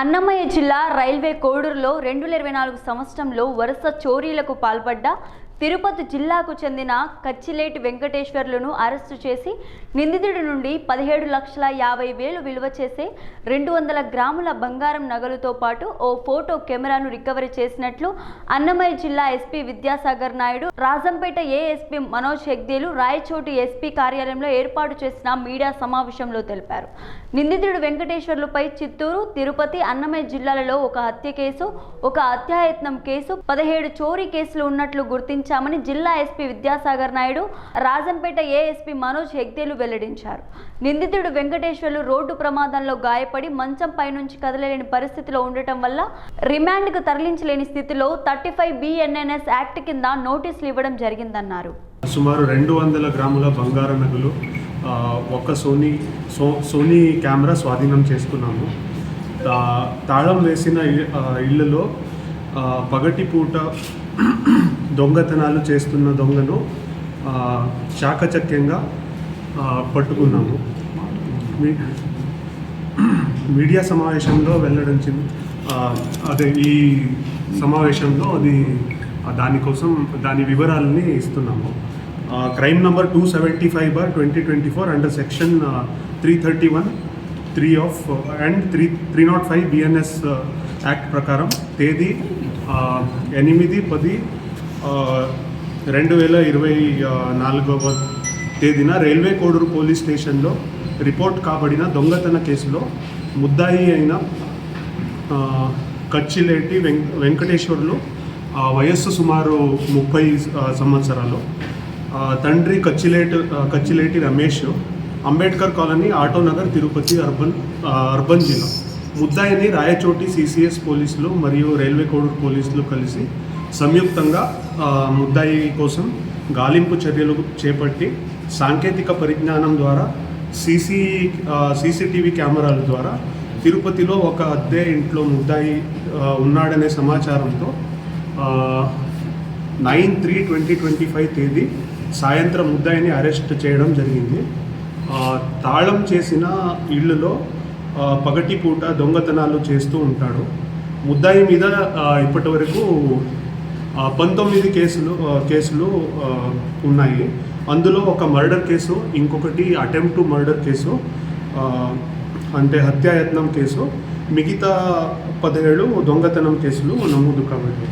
అన్నమయ్య జిల్లా రైల్వే కోడూరులో రెండు వేల ఇరవై నాలుగు సంవత్సరంలో వరుస చోరీలకు పాల్పడ్డ తిరుపతి జిల్లాకు చెందిన కచ్చిలేటి వెంకటేశ్వర్లను అరెస్టు చేసి నిందితుడి నుండి పదిహేడు లక్షల యాభై వేలు విలువ చేసే రెండు వందల గ్రాముల బంగారం నగలుతో పాటు ఓ ఫోటో కెమెరాను రికవరీ చేసినట్లు అన్నమయ్య జిల్లా ఎస్పీ విద్యాసాగర్ నాయుడు రాజంపేట ఏఎస్పీ మనోజ్ హెగ్దేలు రాయచోటి ఎస్పీ కార్యాలయంలో ఏర్పాటు చేసిన మీడియా సమావేశంలో తెలిపారు. నిందితుడు వెంకటేశ్వర్లపై చిత్తూరు తిరుపతి అన్నమయ్య జిల్లాలలో ఒక హత్య కేసు ఒక హత్యాయత్నం కేసు పదిహేడు చోరీ కేసులు ఉన్నట్లు గుర్తించారు నిర్వహించామని జిల్లా ఎస్పీ విద్యాసాగర్ నాయుడు రాజంపేట ఏఎస్పీ మనోజ్ హెగ్దేలు వెల్లడించారు. నిందితుడు వెంకటేశ్వర్లు రోడ్డు ప్రమాదంలో గాయపడి మంచం పైనుంచి కదలలేని పరిస్థితిలో ఉండటం వల్ల రిమాండ్కు తరలించలేని స్థితిలో థర్టీ ఫైవ్ బిఎన్ఎన్ఎస్ యాక్ట్ కింద నోటీసులు ఇవ్వడం జరిగిందన్నారు. సుమారు రెండు వందల గ్రాముల బంగారు నగలు ఒక సోనీ సో సోనీ కెమెరా స్వాధీనం చేసుకున్నాము. తాళం వేసిన ఇళ్ళలో పగటిపూట దొంగతనాలు చేస్తున్న దొంగను చాకచక్యంగా పట్టుకున్నాము. మీడియా సమావేశంలో వెళ్ళడం అదే ఈ సమావేశంలో అది దానికోసం దాని వివరాలని ఇస్తున్నాము. Crime number two seventy five bar twenty twenty four under section three thirty one three of and three three not five BNS act ప్రకారం తేదీ ఎనిమిది పది రెండు వేల ఇరవై నాలుగవ తేదీన రైల్వే కోడూరు పోలీస్ స్టేషన్లో రిపోర్ట్ కాబడిన దొంగతన కేసులో ముద్దాయి అయిన కచ్చిలేటి వెం వెంకటేశ్వర్లు వయస్సు సుమారు ముప్పై సంవత్సరాలు. తండ్రి Kachileti Kachileti Ramesh Ambedkar colony Autonagar Tirupati urban urban జిల్లా. ముద్దాయిని రాయచోటి సిసిఎస్ పోలీసులు మరియు రైల్వే కోడూరు పోలీసులు కలిసి సంయుక్తంగా ముద్దాయి కోసం గాలింపు చర్యలు చేపట్టి సాంకేతిక పరిజ్ఞానం ద్వారా సీసీ సీసీటీవీ కెమెరాల ద్వారా తిరుపతిలో ఒక అద్దె ఇంట్లో ముద్దాయి ఉన్నాడనే సమాచారంతో nine three twenty twenty five తేదీ సాయంత్రం ముద్దాయిని అరెస్ట్ చేయడం జరిగింది. తాళం చేసిన ఇళ్ళలో పగటి పగటిపూట దొంగతనాలు చేస్తూ ఉంటాడు. ముద్దాయి మీద ఇప్పటి వరకు పంతొమ్మిది కేసులు కేసులు ఉన్నాయి. అందులో ఒక మర్డర్ కేసు ఇంకొకటి అటెంప్ట్ టు మర్డర్ కేసు అంటే హత్యాయత్నం కేసు మిగతా పదిహేడు దొంగతనం కేసులు నమోదు కాబట్టి